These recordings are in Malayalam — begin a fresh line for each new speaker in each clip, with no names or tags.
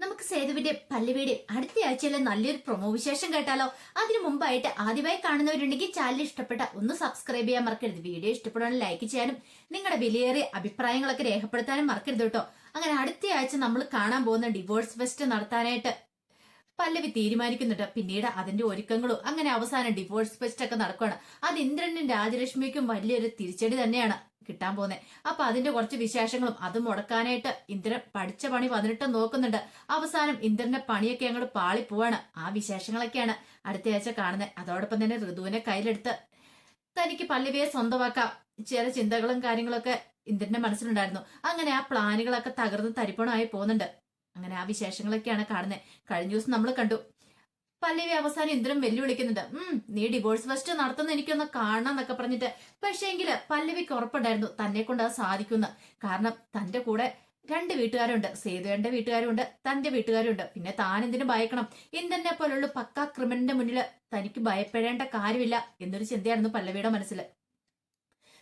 നമുക്ക് സേതുവിന്റെ പല്ലുവീട് അടുത്ത ആഴ്ചയിലെ നല്ലൊരു പ്രൊമോ വിശേഷം കേട്ടാലോ? അതിനു മുമ്പായിട്ട് ആദ്യമായി കാണുന്നവരുണ്ടെങ്കിൽ ചാനൽ ഇഷ്ടപ്പെട്ട ഒന്ന് സബ്സ്ക്രൈബ് ചെയ്യാൻ മറക്കരുത്. വീഡിയോ ഇഷ്ടപ്പെടുകയാണെങ്കിൽ ലൈക്ക് ചെയ്യാനും നിങ്ങളുടെ വിലയേറിയ അഭിപ്രായങ്ങളൊക്കെ രേഖപ്പെടുത്താനും മറക്കരുത് കേട്ടോ. അങ്ങനെ അടുത്ത ആഴ്ച നമ്മൾ കാണാൻ പോകുന്ന ഡിവോഴ്സ് ഫെസ്റ്റ് നടത്താനായിട്ട് പല്ലവി തീരുമാനിക്കുന്നുണ്ട്. പിന്നീട് അതിന്റെ ഒരുക്കങ്ങളും അങ്ങനെ അവസാനം ഡിവോഴ്സ് ഫെസ്റ്റ് ഒക്കെ നടക്കുകയാണ് അത് ഇന്ദ്രനും രാജലക്ഷ്മിക്കും വലിയൊരു തിരിച്ചടി തന്നെയാണ്. കിട്ടാൻ പോകുന്നത് അപ്പൊ അതിന്റെ കുറച്ച് വിശേഷങ്ങളും അത് മുടക്കാനായിട്ട് ഇന്ദ്രൻ പഠിച്ച പണി പതിനെട്ട് നോക്കുന്നുണ്ട്. അവസാനം ഇന്ദ്രന്റെ പണിയൊക്കെ അങ്ങോട്ട് പാളി പോവാണ്. ആ വിശേഷങ്ങളൊക്കെയാണ് അടുത്ത ആഴ്ച കാണുന്നത് അതോടൊപ്പം തന്നെ ഋതുവിനെ കയ്യിലെടുത്ത് തനിക്ക് പല്ലവിയെ സ്വന്തമാക്കാം. ചില ചിന്തകളും കാര്യങ്ങളൊക്കെ ഇന്ദ്രന്റെ മനസ്സിലുണ്ടായിരുന്നു. അങ്ങനെ ആ പ്ലാനുകളൊക്കെ തകർന്ന് തരിപ്പണമായി പോകുന്നുണ്ട്. അങ്ങനെ ആ വിശേഷങ്ങളൊക്കെയാണ് കാണുന്നത് കഴിഞ്ഞ ദിവസം നമ്മൾ കണ്ടു. പല്ലവി അവസാനം ഇന്ദ്രൻ വെല്ലുവിളിക്കുന്നുണ്ട് ഉം നീ ഡിവോഴ്സ് ഫസ്റ്റ് നടത്തുന്ന എനിക്കൊന്ന് കാണണം എന്നൊക്കെ പറഞ്ഞിട്ട് പക്ഷേങ്കിൽ പല്ലവിക്ക് ഉറപ്പുണ്ടായിരുന്നു തന്നെ കൊണ്ട് അത് സാധിക്കുന്നു കാരണം തന്റെ കൂടെ രണ്ട് വീട്ടുകാരുണ്ട് സേതുവേന്റെ വീട്ടുകാരുണ്ട് തന്റെ വീട്ടുകാരുണ്ട്. പിന്നെ താൻ എന്തിനു ഭയക്കണം? ഇന്ദ്രനെ പോലുള്ള പക്ക ക്രിമിനലിന്റെ മുന്നിൽ തനിക്ക് ഭയപ്പെടേണ്ട കാര്യമില്ല എന്നൊരു ചിന്തയായിരുന്നു പല്ലവിയുടെ മനസ്സിൽ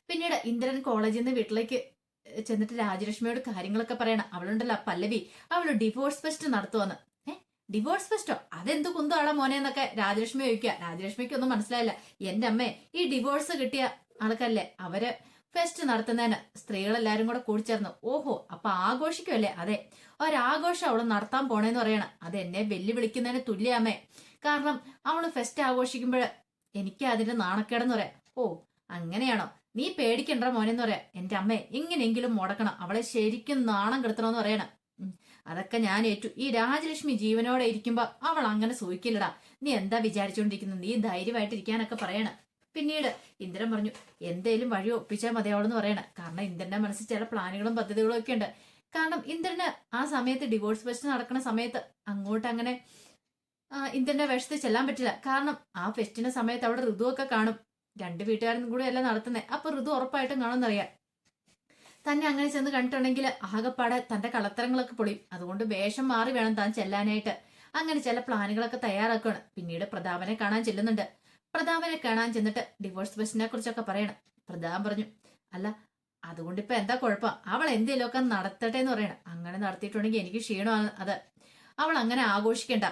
പിന്നീട് ഇന്ദ്രൻ കോളേജിൽ നിന്ന് വീട്ടിലേക്ക് ചെന്നിട്ട് രാജലക്ഷ്മിയോട് കാര്യങ്ങളൊക്കെ പറയണം. അവളുണ്ടല്ലോ പല്ലവി അവൾ ഡിവോഴ്സ് ഫെസ്റ്റ് നടത്തുവന്ന്. ഡിവോഴ്സ് ഫെസ്റ്റോ അതെന്ത് കുന്തുവാളാ മോനെ എന്നൊക്കെ രാജലക്ഷ്മി ചോദിക്കുക. രാജലക്ഷ്മിക്ക് ഒന്നും മനസ്സിലായില്ല. എന്റെ അമ്മേ ഈ ഡിവോഴ്സ് കിട്ടിയ ആൾക്കല്ലേ അവർ ഫെസ്റ്റ് നടത്തുന്നതിന് സ്ത്രീകളെല്ലാരും കൂടെ കൂടിച്ചേർന്നു ഓഹോ അപ്പൊ ആഘോഷിക്കുമല്ലേ അതെ. ഒരാഘോഷം അവൾ നടത്താൻ പോണേന്ന് പറയണം. അത് എന്നെ വെല്ലുവിളിക്കുന്നതിന് തുല്യമേ കാരണം അവൾ ഫെസ്റ്റ് ആഘോഷിക്കുമ്പോൾ എനിക്ക് അതിന്റെ നാണക്കേടെന്ന് പറയാം. ഓ അങ്ങനെയാണോ? നീ പേടിക്കണ്ട മോനെന്ന് പറയാം. എന്റെ അമ്മേ എങ്ങനെയെങ്കിലും മുടക്കണം. അവളെ ശരിക്കും നാണം കെടുത്തണമെന്ന് പറയണം. അതൊക്കെ ഞാൻ ഏറ്റു. ഈ രാജലക്ഷ്മി ജീവനോടെ ഇരിക്കുമ്പോ അവൾ അങ്ങനെ സൂഹിക്കില്ലടാ നീ എന്താ വിചാരിച്ചുകൊണ്ടിരിക്കുന്നത് നീ ധൈര്യമായിട്ടിരിക്കാനൊക്കെ പറയണം. പിന്നീട് ഇന്ദ്രൻ പറഞ്ഞു എന്തേലും വഴി ഒപ്പിച്ചാൽ മതിയാവളെന്ന് പറയണം. കാരണം ഇന്ദ്രന്റെ മനസ്സിൽ ചില പ്ലാനുകളും പദ്ധതികളും ഒക്കെ ഉണ്ട്. കാരണം ഇന്ദ്രന് ആ സമയത്ത് ഡിവോഴ്സ് ഫെസ്റ്റ് നടക്കുന്ന സമയത്ത് അങ്ങോട്ട് അങ്ങനെ ഇന്ദ്രന്റെ വേഷത്തിൽ ചെല്ലാൻ പറ്റില്ല. കാരണം ആ ഫെസ്റ്റിന്റെ സമയത്ത് അവിടെ ഋതുവൊക്കെ കാണും. രണ്ട് വീട്ടുകാരും കൂടെ അല്ല നടത്തുന്നത് അപ്പൊ ഋതു ഉറപ്പായിട്ടും കാണുമെന്നറിയാം. തന്നെ അങ്ങനെ ചെന്ന് കണ്ടിട്ടുണ്ടെങ്കിൽ ആകെപ്പാടെ തന്റെ കളത്തരങ്ങളൊക്കെ പൊളിയും. അതുകൊണ്ട് വേഷം മാറി വേണം താൻ ചെല്ലാനായിട്ട്. അങ്ങനെ ചില പ്ലാനുകളൊക്കെ തയ്യാറാക്കുകയാണ് പിന്നീട് പ്രതാപനെ കാണാൻ ചെല്ലുന്നുണ്ട്. പ്രതാപനെ കാണാൻ ചെന്നിട്ട് ഡിവോഴ്സ് ബസിനെ കുറിച്ചൊക്കെ പറയണം. പ്രതാപൻ പറഞ്ഞു അല്ല അതുകൊണ്ട് ഇപ്പൊ എന്താ കുഴപ്പം? അവൾ എന്തെങ്കിലുമൊക്കെ നടത്തട്ടെ എന്ന് പറയണം. അങ്ങനെ നടത്തിയിട്ടുണ്ടെങ്കിൽ എനിക്ക് ക്ഷീണമാണ് അത്. അവൾ അങ്ങനെ ആഘോഷിക്കണ്ട.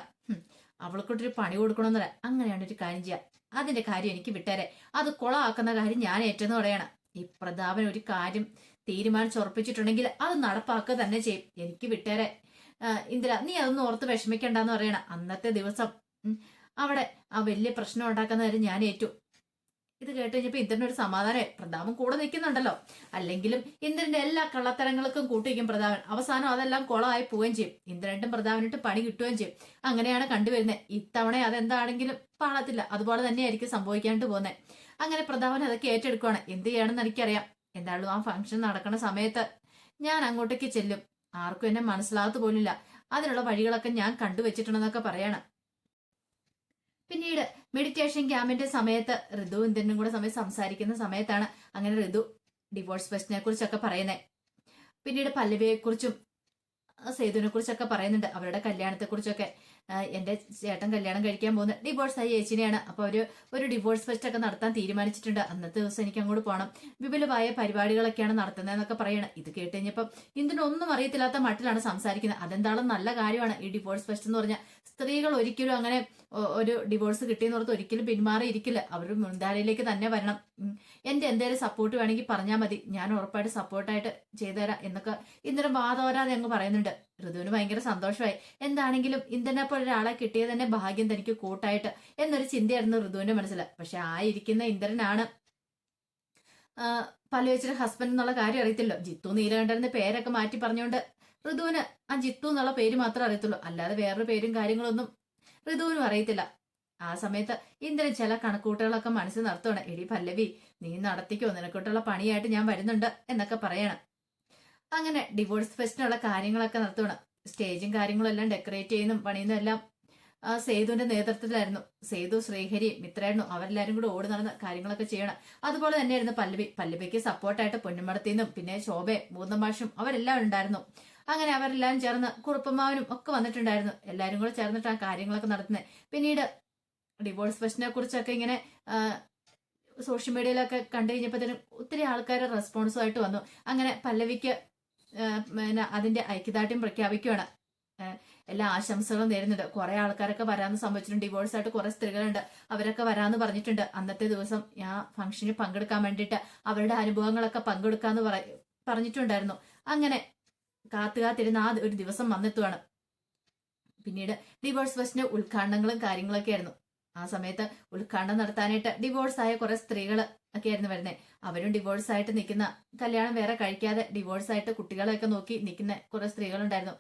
അവൾക്കൊട്ടൊരു പണി കൊടുക്കണമെന്ന് പറയാം അങ്ങനെയാണ് ഒരു കാര്യം ചെയ്യാം. അതിന്റെ കാര്യം എനിക്ക് വിട്ടേരെ. അത് കുളമാക്കുന്ന കാര്യം ഞാൻ ഏറ്റെന്ന് പറയണം. ഈ പ്രതാപൻ ഒരു കാര്യം തീരുമാനിച്ചുറപ്പിച്ചിട്ടുണ്ടെങ്കിൽ അത് നടപ്പാക്കുക തന്നെ ചെയ്യും. എനിക്ക് വിട്ടേരെ. ഇന്ദിര നീ അതൊന്നും ഓർത്ത് വിഷമിക്കണ്ടെന്ന് പറയണം. അന്നത്തെ ദിവസം അവിടെ ആ വലിയ പ്രശ്നം ഉണ്ടാക്കുന്ന കാര്യം ഞാൻ ഏറ്റു. ഇത് കേട്ട് കഴിഞ്ഞപ്പോൾ ഇന്ദ്രൻ ഒരു സമാധാനം പ്രതാപം കൂടെ നിൽക്കുന്നുണ്ടല്ലോ. അല്ലെങ്കിലും ഇന്ദ്രന്റെ എല്ലാ കള്ളത്തരങ്ങൾക്കും കൂട്ടിക്കും പ്രതാപൻ. അവസാനം അതെല്ലാം കുളമായി പോവുകയും ചെയ്യും. ഇന്ദ്രനായിട്ടും പ്രതാപനായിട്ടും പണി കിട്ടുകയും ചെയ്യും. അങ്ങനെയാണ് കണ്ടുവരുന്നത് ഇത്തവണ അതെന്താണെങ്കിലും പാളത്തില്ല. അതുപോലെ തന്നെയായിരിക്കും സംഭവിക്കാണ്ട് പോകുന്നത് അങ്ങനെ പ്രതാപൻ അതൊക്കെ ഏറ്റെടുക്കുകയാണ് എന്ത് ചെയ്യണമെന്ന് എനിക്കറിയാം. എന്തായാലും ആ ഫംഗ്ഷൻ നടക്കുന്ന സമയത്ത് ഞാൻ അങ്ങോട്ടേക്ക് ചെല്ലും. ആർക്കും എന്നെ മനസ്സിലാകത്ത് പോലില്ല അതിനുള്ള വഴികളൊക്കെ ഞാൻ കണ്ടുവച്ചിട്ടുണ്ടെന്നൊക്കെ പറയണം. പിന്നീട് മെഡിറ്റേഷൻ ക്യാമ്പിന്റെ സമയത്ത് ഋതു ഇന്ത്യനും കൂടെ സമയം സംസാരിക്കുന്ന സമയത്താണ് അങ്ങനെ ഋതു ഡിവോഴ്സ് പ്രശ്നത്തെ കുറിച്ചൊക്കെ പറയുന്നത് പിന്നീട് പല്ലവിയെ കുറിച്ചും സേതുവിനെ കുറിച്ചൊക്കെ പറയുന്നുണ്ട്. അവരുടെ കല്യാണത്തെ കുറിച്ചൊക്കെ എന്റെ ചേട്ടൻ കല്യാണം കഴിക്കാൻ പോകുന്ന ഡിവോഴ്സ് ആയി ചേച്ചിനെയാണ്. അപ്പോൾ അവർ ഒരു ഡിവോഴ്സ് ഫെസ്റ്റ് ഒക്കെ നടത്താൻ തീരുമാനിച്ചിട്ടുണ്ട്. അന്നത്തെ ദിവസം എനിക്ക് അങ്ങോട്ട് പോകണം വിപുലമായ പരിപാടികളൊക്കെയാണ് നടത്തുന്നതെന്നൊക്കെ പറയണം. ഇത് കേട്ട് കഴിഞ്ഞപ്പം ഇതിനൊന്നും അറിയത്തില്ലാത്ത മട്ടിലാണ് സംസാരിക്കുന്നത്. അതെന്താണ് നല്ല കാര്യമാണ്. ഈ ഡിവോഴ്സ് ഫെസ്റ്റ് എന്ന് പറഞ്ഞാൽ സ്ത്രീകൾ ഒരിക്കലും അങ്ങനെ ഒരു ഡിവോഴ്സ് കിട്ടിയെന്ന് പറഞ്ഞാൽ ഒരിക്കലും പിന്മാറിയിരിക്കില്ല. അവർ മുൻധാരയിലേക്ക് തന്നെ വരണം. എന്റെ എന്തെങ്കിലും സപ്പോർട്ട് വേണമെങ്കിൽ പറഞ്ഞാൽ മതി. ഞാൻ ഉറപ്പായിട്ട് സപ്പോർട്ടായിട്ട് ചെയ്തുതരാം എന്നൊക്കെ ഇന്നലെ വാദോരാതെ അങ്ങ് പറയുന്നുണ്ട്. ഋതുവിന് ഭയങ്കര സന്തോഷമായി. എന്താണെങ്കിലും ഇന്ദനെ പോലെ ഒരാളെ കിട്ടിയത് തന്നെ ഭാഗ്യം തനിക്ക് കൂട്ടായിട്ട് എന്നൊരു ചിന്തയായിരുന്നു ഋതുവിന്റെ മനസ്സിൽ പക്ഷെ ആ ഇരിക്കുന്ന ഇന്ദ്രനാണ് പല പല്ലുവെച്ചിട്ട് ഹസ്ബൻഡ് എന്നുള്ള കാര്യം അറിയത്തില്ലോ ജിത്തു നീലകണ്ഠന്റെ പേരൊക്കെ മാറ്റി പറഞ്ഞുകൊണ്ട് ഋതുവിന് ആ ജിത്തു എന്നുള്ള പേര് മാത്രമേ അറിയത്തുള്ളൂ. അല്ലാതെ വേറൊരു പേരും കാര്യങ്ങളൊന്നും ഋതുവിനും അറിയത്തില്ല. ആ സമയത്ത് ഇന്ദ്രൻ ചില കണക്കൂട്ടുകളൊക്കെ മനസ്സിൽ നടത്തുകയാണ് എടി പല്ലവി നീ നടത്തിക്കോ. നിനക്കൊട്ടുള്ള പണിയായിട്ട് ഞാൻ വരുന്നുണ്ട് എന്നൊക്കെ പറയണം. അങ്ങനെ ഡിവോഴ്സ് ഫെസ്റ്റിനുള്ള കാര്യങ്ങളൊക്കെ നടത്തുകയാണ് സ്റ്റേജും കാര്യങ്ങളും എല്ലാം ഡെക്കറേറ്റ് ചെയ്യുന്നതും പണിയുന്നതും എല്ലാം സേതുവിന്റെ നേതൃത്വത്തിലായിരുന്നു. സേതു ശ്രീഹരി മിത്രായിരുന്നു അവരെല്ലാരും കൂടെ ഓടി നടന്ന കാര്യങ്ങളൊക്കെ ചെയ്യണം. അതുപോലെ തന്നെയായിരുന്നു പല്ലവി. പല്ലവിക്ക് സപ്പോർട്ടായിട്ട് പൊന്നുമടത്തിന്നും പിന്നെ ശോഭെ മൂന്നമാഷും അവരെല്ലാം ഉണ്ടായിരുന്നു. അങ്ങനെ അവരെല്ലാം ചേർന്ന് കുറുപ്പമാവനും ഒക്കെ വന്നിട്ടുണ്ടായിരുന്നു. എല്ലാരും കൂടെ ചേർന്നിട്ട് ആ കാര്യങ്ങളൊക്കെ നടത്തുന്നത്. പിന്നീട് ഡിവോഴ്സ് ഫെസ്റ്റിനെ കുറിച്ചൊക്കെ ഇങ്ങനെ സോഷ്യൽ മീഡിയയിലൊക്കെ കണ്ടു കഴിഞ്ഞപ്പോഴത്തേനും ഒത്തിരി ആൾക്കാരുടെ റെസ്പോൺസുമായിട്ട് വന്നു. അങ്ങനെ പല്ലവിക്ക് പിന്നെ അതിന്റെ ഐക്യദാർഢ്യം പ്രഖ്യാപിക്കുകയാണ് എല്ലാ ആശംസകളും നേരുന്നുണ്ട്. കുറെ ആൾക്കാരൊക്കെ വരാന്ന് സംഭവിച്ചിട്ടുണ്ട്. ഡിവോഴ്സ് ആയിട്ട് കുറെ സ്ത്രീകളുണ്ട്. അവരൊക്കെ വരാന്ന് പറഞ്ഞിട്ടുണ്ട്. അന്നത്തെ ദിവസം ഞാൻ ഫംഗ്ഷനിൽ പങ്കെടുക്കാൻ വേണ്ടിയിട്ട് അവരുടെ അനുഭവങ്ങളൊക്കെ പങ്കെടുക്കാന്ന് പറ പറഞ്ഞിട്ടുണ്ടായിരുന്നു. അങ്ങനെ കാത്തു കാത്തിരുന്ന ആ ഒരു ദിവസം വന്നെത്തുവാണ്. പിന്നീട് ഡിവോഴ്സ് ഫസ്റ്റിന്റെ ഉദ്ഘാടനങ്ങളും കാര്യങ്ങളൊക്കെ ആയിരുന്നു. ആ സമയത്ത് ഉദ്ഘാടനം നടത്താനായിട്ട് ഡിവോഴ്സ് ആയ കുറെ സ്ത്രീകൾ ഒക്കെ ആയിരുന്നു വരുന്നത് അവരും ഡിവോഴ്സ് ആയിട്ട് നിൽക്കുന്ന കല്യാണം വേറെ കഴിക്കാതെ ഡിവോഴ്സ് ആയിട്ട് കുട്ടികളെയൊക്കെ നോക്കി നിൽക്കുന്ന കുറെ സ്ത്രീകളുണ്ടായിരുന്നു.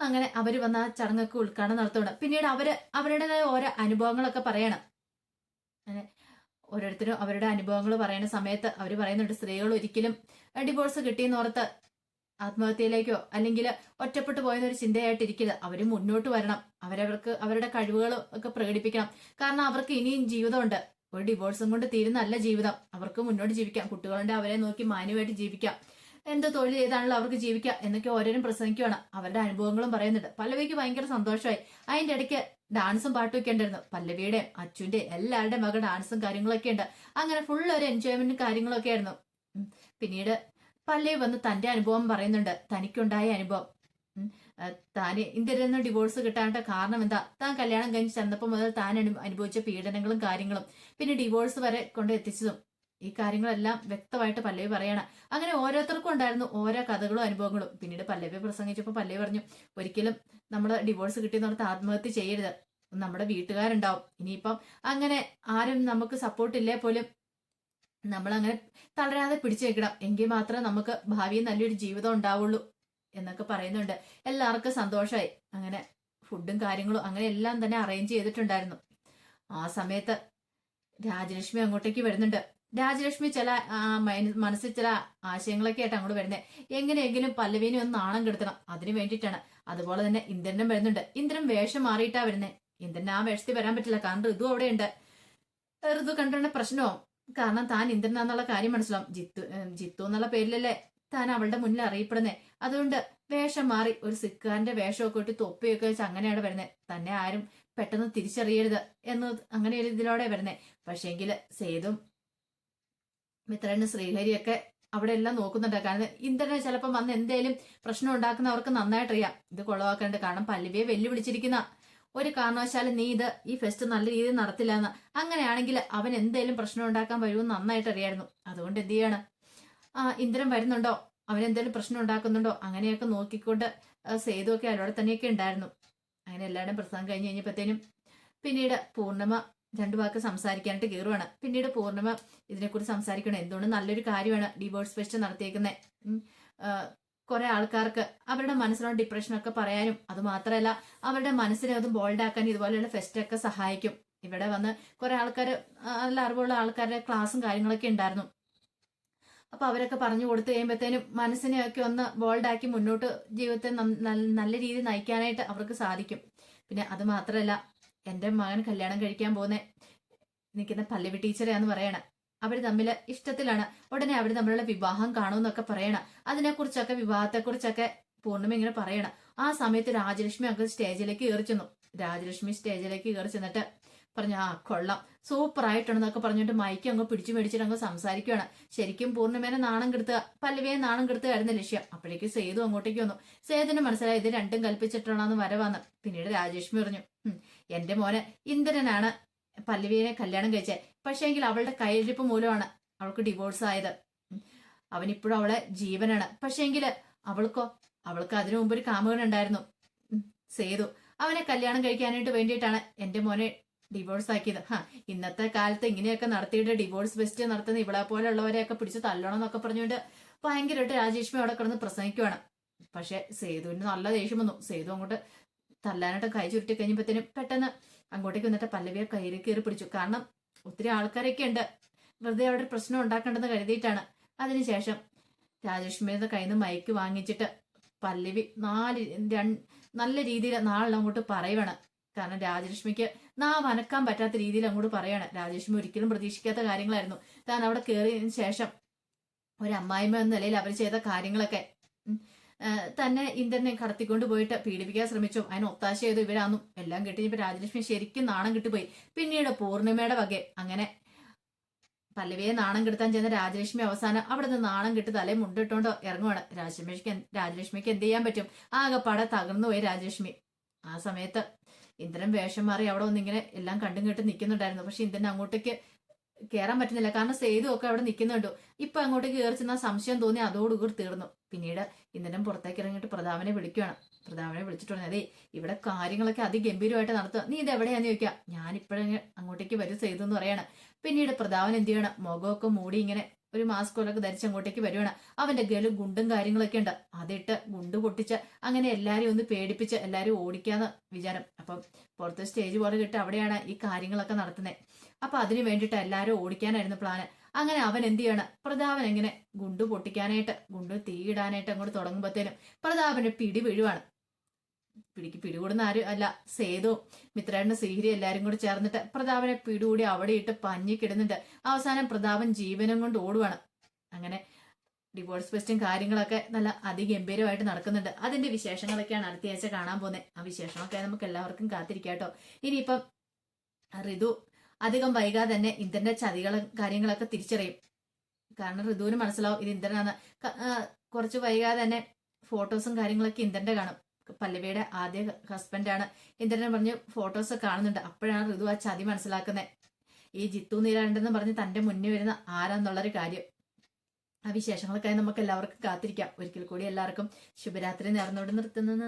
അങ്ങനെ അവർ വന്ന ആ ചടങ്ങൊക്കെ ഉദ്ഘാടനം നടത്തുകയാണ് പിന്നീട് അവർ അവരുടേതായ ഓരോ അനുഭവങ്ങളൊക്കെ പറയണം. ഓരോരുത്തരും അവരുടെ അനുഭവങ്ങൾ പറയുന്ന സമയത്ത് അവർ പറയുന്നുണ്ട് സ്ത്രീകൾ ഒരിക്കലും ഡിവോഴ്സ് കിട്ടിയെന്ന് ഓർത്ത് ആത്മഹത്യയിലേക്കോ അല്ലെങ്കിൽ ഒറ്റപ്പെട്ടു പോയെന്നൊരു ചിന്തയായിട്ടിരിക്കരുത്. അവർ മുന്നോട്ട് വരണം. അവരവർക്ക് അവരുടെ കഴിവുകൾ ഒക്കെ പ്രകടിപ്പിക്കണം. കാരണം അവർക്ക് ഇനിയും ജീവിതമുണ്ട്. ഒരു ഡിവോഴ്സും കൊണ്ട് തീരുന്നല്ല ജീവിതം. അവർക്ക് മുന്നോട്ട് ജീവിക്കാം. കുട്ടികളുടെ അവരെ നോക്കി മാന്യമായിട്ട് ജീവിക്കാം. എന്ത് തൊഴിൽ ചെയ്താണല്ലോ അവർക്ക് ജീവിക്കാം എന്നൊക്കെ ഓരോരും പ്രസംഗിക്കുകയാണ് അവരുടെ അനുഭവങ്ങളും പറയുന്നുണ്ട്. പല്ലവിക്ക് ഭയങ്കര സന്തോഷമായി. അതിന്റെ ഇടയ്ക്ക് ഡാൻസും പാട്ടും ഒക്കെ ഉണ്ടായിരുന്നു. പല്ലവിയുടെയും അച്ഛന്റെ എല്ലാവരുടെയും മകൾ ഡാൻസും കാര്യങ്ങളൊക്കെ ഉണ്ട്. അങ്ങനെ ഫുൾ ഒരു എൻജോയ്മെന്റും കാര്യങ്ങളൊക്കെ ആയിരുന്നു. പിന്നീട് പല്ലവി വന്ന് തന്റെ അനുഭവം പറയുന്നുണ്ട്. തനിക്കുണ്ടായ അനുഭവം. ഇന്ത്യയിൽ നിന്ന് ഡിവോഴ്സ് കിട്ടാനുള്ള കാരണം എന്താ? താൻ കല്യാണം കഴിഞ്ഞ് ചെന്നപ്പോൾ മുതൽ താൻ അനുഭവിച്ച പീഡനങ്ങളും കാര്യങ്ങളും പിന്നെ ഡിവോഴ്സ് വരെ കൊണ്ട് എത്തിച്ചതും. ഈ കാര്യങ്ങളെല്ലാം വ്യക്തമായിട്ട് പല്ലവി പറയണം. അങ്ങനെ ഓരോരുത്തർക്കും ഉണ്ടായിരുന്നു ഓരോ കഥകളും അനുഭവങ്ങളും. പിന്നീട് പല്ലവി പ്രസംഗിച്ചപ്പോൾ പല്ലവി പറഞ്ഞു ഒരിക്കലും നമ്മൾ ഡിവോഴ്സ് കിട്ടിയെന്നോർത്ത് ആത്മഹത്യ ചെയ്യരുത്. നമ്മുടെ വീട്ടുകാരുണ്ടാവും. ഇനിയിപ്പം അങ്ങനെ ആരും നമുക്ക് സപ്പോർട്ട് ഇല്ലേ പോലും? നമ്മളങ്ങനെ തളരാതെ പിടിച്ചു വെക്കണം എങ്കിൽ മാത്രമേ നമുക്ക് ഭാവിയിൽ നല്ലൊരു ജീവിതം ഉണ്ടാവുള്ളൂ. എന്നൊക്കെ പറയുന്നുണ്ട്. എല്ലാവർക്കും സന്തോഷമായി അങ്ങനെ ഫുഡും കാര്യങ്ങളും അങ്ങനെ എല്ലാം തന്നെ അറേഞ്ച് ചെയ്തിട്ടുണ്ടായിരുന്നു. ആ സമയത്ത് രാജലക്ഷ്മി അങ്ങോട്ടേക്ക് വരുന്നുണ്ട്. രാജലക്ഷ്മി ചില മനസ്സിൽ ചില ആശയങ്ങളൊക്കെ ആയിട്ട് അങ്ങോട്ട് വരുന്നത് എങ്ങനെയെങ്കിലും പല്ലവീനെ ഒന്ന് നാണം കെടുത്തണം. അതിനു വേണ്ടിയിട്ടാണ്. അതുപോലെ തന്നെ ഇന്ദ്രനും വരുന്നുണ്ട്. ഇന്ദ്രൻ വേഷം മാറിയിട്ടാ വരുന്നത് ഇന്ദ്രൻ ആ വേഷത്തിൽ വരാൻ പറ്റില്ല. കാരണം ഋതു അവിടെയുണ്ട്. ഋതു കണ്ടുകൊണ്ട് പ്രശ്നവും കാരണം താൻ ഇന്ദ്രനാന്നുള്ള കാര്യം മനസ്സിലാവും. ജിത്തു ജിത്തു എന്നുള്ള പേരിലല്ലേ താൻ അവളുടെ മുന്നിൽ അറിയപ്പെടുന്നത് അതുകൊണ്ട് വേഷം മാറി ഒരു സിക്കാരന്റെ വേഷമൊക്കെ ഇട്ട് തൊപ്പിയൊക്കെ വെച്ച് അങ്ങനെയാണ് വരുന്നത് തന്നെ ആരും പെട്ടെന്ന് തിരിച്ചറിയരുത് എന്ന് അങ്ങനെ ഒരു ഇതിലൂടെ വരുന്നത് പക്ഷേങ്കിൽ സേതും മിത്രനും ശ്രീഹരിയൊക്കെ അവിടെ എല്ലാം നോക്കുന്നുണ്ട്. കാരണം ഇന്ദ്രനെ ചിലപ്പം വന്ന് എന്തേലും പ്രശ്നം ഉണ്ടാക്കുന്നവർക്ക് നന്നായിട്ട് അറിയാം ഇത് കൊളവാക്കണ്ട് കാരണം പല്ലവിയെ വെല്ലുവിളിച്ചിരിക്കുന്ന ഒരു കാരണവശാലും നീ ഇത് ഈ ഫെസ്റ്റ് നല്ല രീതിയിൽ നടത്തില്ല എന്ന്. അങ്ങനെയാണെങ്കിൽ അവൻ എന്തേലും പ്രശ്നം ഉണ്ടാക്കാൻ വരുമെന്ന് നന്നായിട്ട് അറിയായിരുന്നു അതുകൊണ്ട് എന്ത് ചെയ്യാണ്? ഇന്ദ്രൻ വരുന്നുണ്ടോ? അവനെന്തെങ്കിലും പ്രശ്നം ഉണ്ടാക്കുന്നുണ്ടോ? അങ്ങനെയൊക്കെ നോക്കിക്കൊണ്ട് സേതുവൊക്കെ അവരോടെ തന്നെയൊക്കെ ഉണ്ടായിരുന്നു. അങ്ങനെ എല്ലാവരുടെയും പ്രസംഗം കഴിഞ്ഞ് കഴിഞ്ഞപ്പോഴത്തേനും പിന്നീട് പൂർണിമ രണ്ടു വാക്ക് സംസാരിക്കാനായിട്ട് കയറുവാണ്. പിന്നീട് പൂർണിമ ഇതിനെക്കുറിച്ച് സംസാരിക്കണം എന്തുകൊണ്ട് നല്ലൊരു കാര്യമാണ് ഡിവോഴ്സ് ഫെസ്റ്റ് നടത്തിയേക്കുന്നത് കുറെ ആൾക്കാർക്ക് അവരുടെ മനസ്സിലുള്ള ഡിപ്രഷനൊക്കെ പറയാനും അത് മാത്രമല്ല അവരുടെ മനസ്സിനെ അത് ബോൾഡാക്കാൻ ഇതുപോലെയുള്ള ഫെസ്റ്റൊക്കെ സഹായിക്കും. ഇവിടെ വന്ന് കുറെ ആൾക്കാർ നല്ല അറിവുള്ള ആൾക്കാരുടെ ക്ലാസ്സും കാര്യങ്ങളൊക്കെ ഉണ്ടായിരുന്നു. അപ്പൊ അവരൊക്കെ പറഞ്ഞു കൊടുത്തു കഴിയുമ്പോഴത്തേനും മനസ്സിനെയൊക്കെ ഒന്ന് ബോൾഡാക്കി മുന്നോട്ട് ജീവിതത്തെ നല്ല രീതിയിൽ നയിക്കാനായിട്ട് അവർക്ക് സാധിക്കും. പിന്നെ അത് മാത്രമല്ല എന്റെ മകൻ കല്യാണം കഴിക്കാൻ പോകുന്ന നിൽക്കുന്ന പല്ലവി ടീച്ചറെയാന്ന് പറയണ അവർ തമ്മിൽ ഇഷ്ടത്തിലാണ്. ഉടനെ അവർ തമ്മിലുള്ള വിവാഹം കാണുമെന്നൊക്കെ പറയണം അതിനെക്കുറിച്ചൊക്കെ വിവാഹത്തെക്കുറിച്ചൊക്കെ പൂർണിമ ഇങ്ങനെ പറയണം ആ സമയത്ത് രാജലക്ഷ്മി അങ്ങ് സ്റ്റേജിലേക്ക് കയറി ചെന്നു. രാജലക്ഷ്മി സ്റ്റേജിലേക്ക് കയറി ചെന്നിട്ട് പറഞ്ഞു ആ കൊള്ളാം. സൂപ്പർ ആയിട്ടുണ്ടെന്നൊക്കെ പറഞ്ഞിട്ട് മൈക്ക് അങ്ങ് പിടിച്ചു മേടിച്ചിട്ട് അങ്ങ് സംസാരിക്കുകയാണ് ശരിക്കും പൂർണിമേനെ നാണം കെടുത്തുക പല്ലവിയെ നാണം കെടുത്തുകയായിരുന്നു ലക്ഷ്യം. അപ്പോഴേക്ക് സേതു അങ്ങോട്ടേക്ക് വന്നു. സേതുവിന് മനസ്സിലായി ഇത് രണ്ടും കൽപ്പിച്ചിട്ടാണെന്ന് വരവാന്ന്. പിന്നീട് രാജേഷ്മി പറഞ്ഞു "ഉം, എന്റെ മോനെ ഇന്ദ്രനാണ് പല്ലവിയെ കല്യാണം കഴിച്ചത് പക്ഷേ പക്ഷേങ്കിൽ അവളുടെ കയ്യിരിപ്പ് മൂലമാണ് അവൾക്ക് ഡിവോഴ്സ് ആയത് അവനിപ്പോഴും അവളെ ജീവനാണ്. പക്ഷേ പക്ഷേങ്കിൽ അവൾക്കോ അവൾക്ക് അതിനു മുമ്പ് ഒരു ഉം, സേതു. അവനെ കല്യാണം കഴിക്കാനായിട്ട് വേണ്ടിയിട്ടാണ് എന്റെ മോനെ ഡിവോഴ്സ് ആക്കിയത്. ഹാ ഇന്നത്തെ കാലത്ത് ഇങ്ങനെയൊക്കെ നടത്തിയിട്ട് ഡിവോഴ്സ് ഫെസ്റ്റ് നടത്തുന്ന ഇവിടെ പോലുള്ളവരെയൊക്കെ പിടിച്ച് തല്ലണം എന്നൊക്കെ പറഞ്ഞുകൊണ്ട് ഭയങ്കരമായിട്ട് രാജേഷ്മി അവിടെ കിടന്ന് പ്രസംഗിക്കുവാണ്. പക്ഷെ സേതുവിന് നല്ല ദേഷ്യം വന്നു. സേതു അങ്ങോട്ട് തല്ലാനായിട്ട് കൈ ചുരുട്ടി കഴിഞ്ഞപ്പോഴത്തേനും പെട്ടെന്ന് അങ്ങോട്ടേക്ക് വന്നിട്ട് പല്ലവിയെ കയ്യിൽ കയറി പിടിച്ചു. കാരണം ഒത്തിരി ആൾക്കാരൊക്കെ ഉണ്ട്. വെറുതെ അവിടെ പ്രശ്നം ഉണ്ടാക്കേണ്ടെന്ന് കരുതിയിട്ടാണ്. അതിനുശേഷം രാജേഷ്മിയുടെ കയ്യിൽ നിന്ന് മയക്ക് വാങ്ങിച്ചിട്ട് പല്ലവി നാല് നല്ല രീതിയിൽ നാളെ അങ്ങോട്ട് പറയുവാണ്. കാരണം രാജലക്ഷ്മിക്ക് നാവ് അനക്കാൻ പറ്റാത്ത രീതിയിൽ അങ്ങോട്ട് പറയാണ്. രാജേഷ്മ ഒരിക്കലും പ്രതീക്ഷിക്കാത്ത കാര്യങ്ങളായിരുന്നു. താൻ അവിടെ കയറിയതിനു ശേഷം ഒരു അമ്മായിമ്മ എന്ന നിലയിൽ അവർ ചെയ്ത കാര്യങ്ങളൊക്കെ തന്നെ ഇന്ദ്രനെ കടത്തിക്കൊണ്ട് പോയിട്ട് പീഡിപ്പിക്കാൻ ശ്രമിച്ചു. അതിന് ഒത്താശ ചെയ്തു ഇവരാന്നും. എല്ലാം കിട്ടി ഇപ്പൊ രാജലക്ഷ്മി ശരിക്കും നാണം കിട്ടിപ്പോയി പിന്നീട് പൂർണിമയുടെ വകെ അങ്ങനെ പല്ലവിയെ നാണം കെടുത്താൻ ചെന്ന രാജലക്ഷ്മി അവസാനം അവിടെ നിന്ന് നാണം കെട്ട് തലേ മുണ്ടിട്ടോണ്ടോ ഇറങ്ങുവാണ്. രാജലക്ഷ്മിക്ക് രാജലക്ഷ്മിക്ക് എന്ത് ചെയ്യാൻ പറ്റും? ആകെപ്പാടെ തകർന്നു പോയി രാജലക്ഷ്മി. ആ സമയത്ത് ഇന്ദ്രൻ വേഷം മാറി അവിടെ ഒന്നിങ്ങനെ എല്ലാം കണ്ടും കേട്ട് നിൽക്കുന്നുണ്ടായിരുന്നു പക്ഷെ ഇന്ദ്രൻ അങ്ങോട്ടേക്ക് കയറാൻ പറ്റുന്നില്ല. കാരണം സേതു ഒക്കെ അവിടെ നിൽക്കുന്നുണ്ടോ ഇപ്പൊ അങ്ങോട്ടേക്ക് കയറി ചെന്നാൽ സംശയം തോന്നി അതോടുകൂടി തീർന്നു. പിന്നീട് ഇന്ദ്രൻ പുറത്തേക്ക് ഇറങ്ങിയിട്ട് പ്രതാപനെ വിളിക്കുകയാണ് പ്രതാപനെ വിളിച്ചിട്ട് അതെ ഇവിടെ കാര്യങ്ങളൊക്കെ അതിഗംഭീരമായിട്ട് നടത്തുക. നീ ഇത് എവിടെയാന്ന് ചോദിക്കുക. ഞാൻ അങ്ങോട്ടേക്ക് വരും സേതു എന്ന് പറയാണ്. പിന്നീട് പ്രതാപൻ എന്ത് ചെയ്യണം? മുഖമൊക്കെ മൂടി ഇങ്ങനെ ഒരു മാസ്ക് പോലൊക്കെ ധരിച്ച് അങ്ങോട്ടേക്ക് വരുവാണ്. അവന്റെ ഗലും ഗുണ്ടും കാര്യങ്ങളൊക്കെ ഉണ്ട്. അതിട്ട് ഗുണ്ട് പൊട്ടിച്ച് അങ്ങനെ എല്ലാരെയും ഒന്ന് പേടിപ്പിച്ച് എല്ലാരും ഓടിക്കാന്ന് വിചാരം. അപ്പം പുറത്ത് സ്റ്റേജ് പോലെ കിട്ടി അവിടെയാണ് ഈ കാര്യങ്ങളൊക്കെ നടത്തുന്നത് അപ്പൊ അതിനു വേണ്ടിയിട്ട് എല്ലാരും ഓടിക്കാനായിരുന്നു പ്ലാന് അങ്ങനെ അവൻ എന്ത് ചെയ്യണം? പ്രതാപൻ എങ്ങനെ ഗുണ്ട് പൊട്ടിക്കാനായിട്ട് ഗുണ്ട് തീയിടാനായിട്ട് അങ്ങോട്ട് തുടങ്ങുമ്പോഴത്തേനും പ്രതാപന് പിടി വീഴുവാണ്. പിടിക്ക് പിടികൂടുന്ന ആരും അല്ല. സേതു മിത്രേണ്ണ സീഹരി എല്ലാരും കൂടി ചേർന്നിട്ട് പ്രതാപനെ പിടികൂടി അവിടെ ഇട്ട് പഞ്ഞിക്കിടുന്നുണ്ട് അവസാനം പ്രതാപൻ ജീവനം കൊണ്ട് ഓടുവാണ്. അങ്ങനെ ഡിവോഴ്സ് ഫെസ്റ്റും കാര്യങ്ങളൊക്കെ നല്ല അതിഗംഭീരമായിട്ട് നടക്കുന്നുണ്ട്. അതിന്റെ വിശേഷങ്ങളൊക്കെയാണ് അടുത്തയാഴ്ച കാണാൻ പോകുന്നത് ആ വിശേഷമൊക്കെ നമുക്ക് എല്ലാവർക്കും കാത്തിരിക്കാട്ടോ ഇനിയിപ്പം ഋതു അധികം വൈകാതെ തന്നെ ഇന്ദ്രന്റെ ചതികളും കാര്യങ്ങളൊക്കെ തിരിച്ചറിയും. കാരണം ഋതുവിന് മനസ്സിലാവും ഇത് ഇന്ദ്രനാണ്. കുറച്ച് വൈകാതെ തന്നെ ഫോട്ടോസും കാര്യങ്ങളൊക്കെ ഇന്ദ്രന്റെ കാണും. പല്ലവിയുടെ ആദ്യ ഹസ്ബൻഡാണ്. ഇന്ദ്രനെ പറഞ്ഞ് ഫോട്ടോസ് കാണുന്നുണ്ട്. അപ്പോഴാണ് ഋതു ആ ചതി മനസ്സിലാക്കുന്നത് ഈ ജിത്തു നീരാണ്ടെന്ന് പറഞ്ഞ് തന്റെ മുന്നിൽ വരുന്ന ആരാന്നുള്ളൊരു കാര്യം. ആ വിശേഷങ്ങൾക്കായി നമുക്ക് എല്ലാവർക്കും കാത്തിരിക്കാം. ഒരിക്കൽ കൂടി എല്ലാവർക്കും ശുഭരാത്രി നേർന്നോട് നിർത്തുന്നു.